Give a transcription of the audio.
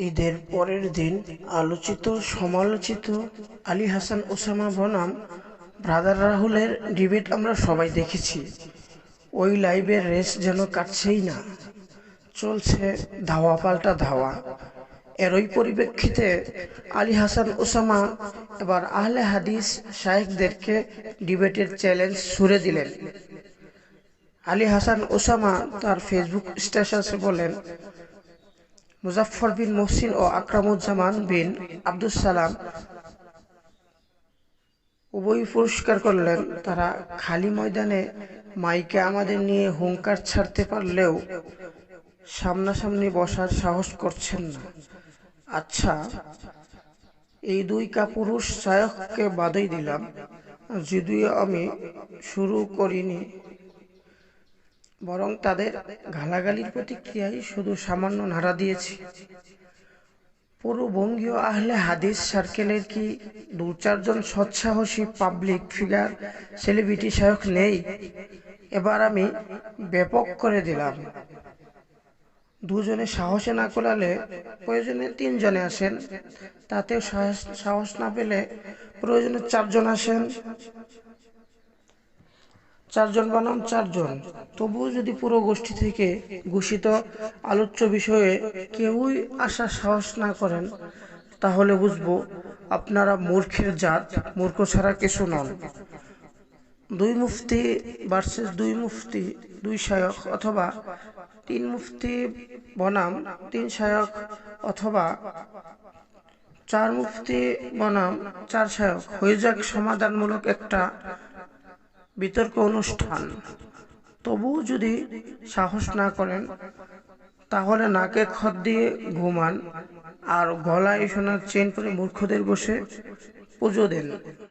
ঈদের পরের দিন আলোচিত, সমালোচিত আলী হাসান ওসামা বনাম, ব্রাদার রাহুলের ডিবেট আমরা সবাই দেখেছি। ওই লাইভের রেস যেন কাটছেই না। চলছে ধাওয়া পাল্টা ধাওয়া। এরই পরিপ্রেক্ষিতে আলী হাসান ওসামা এবার আহলে হাদিস শায়েখদেরকে ডিবেটের চ্যালেঞ্জ ছুড়ে দিলেন। আলী হাসান ওসামা তার ফেসবুক স্ট্যাটাসে বলেন মুজাফফর বিন মহসিন ও আকরামুজ্জামান বিন আব্দুস সালাম উভয় পুরস্কার করলেন। তারা খালি ময়দানে মাইকে আমাদের নিয়ে হুঙ্কার ছাড়তে পারলেও সামনাসামনি বসার সাহস করছেন না। আচ্ছা এই দুই কাপুরুষ সায়ককে বাদই দিলাম, যদিও আমি শুরু করিনি বরং তাদের গালাগালির প্রতিক্রিয়ায় শুধু সামান্য নাড়া দিয়েছি। পুরো বঙ্গীয় আহলে হাদিস সার্কেলের কি দু চারজন সৎসাহসী পাবলিক ফিগার সেলিব্রিটি শায়ক নেই? এবার আমি ব্যাপক করে দিলাম। দুজনে সাহসে না কোলালে প্রয়োজনে তিনজনে আসেন। তাতেও সাহস সাহস না পেলে প্রয়োজনে চারজন আসেন। চারজন বানাম চারজন। তবুও যদি পুরো গোষ্ঠী থেকে ঘোষিত আলোচ্য বিষয়ে কেউই আসার সাহস না করেন, তাহলে বুঝব আপনারা মূর্খের জাত, মূর্খ ছাড়া কিছু নন। দুই মুফতি ভার্সেস দুই মুফতি, দুই শায়ক অথবা তিন মুফতি বনাম, তিন শায়ক অথবা চার মুফতি বনাম, চার শায়ক হয়ে যাক সমাধানমূলক একটা বিতর্ক অনুষ্ঠান। তবুও যদি সাহস না করেন, তাহলে নাকে খত দিয়ে ঘুমান আর গলায় সোনার চেন পরে মূর্খদের বসে পুজো দেন।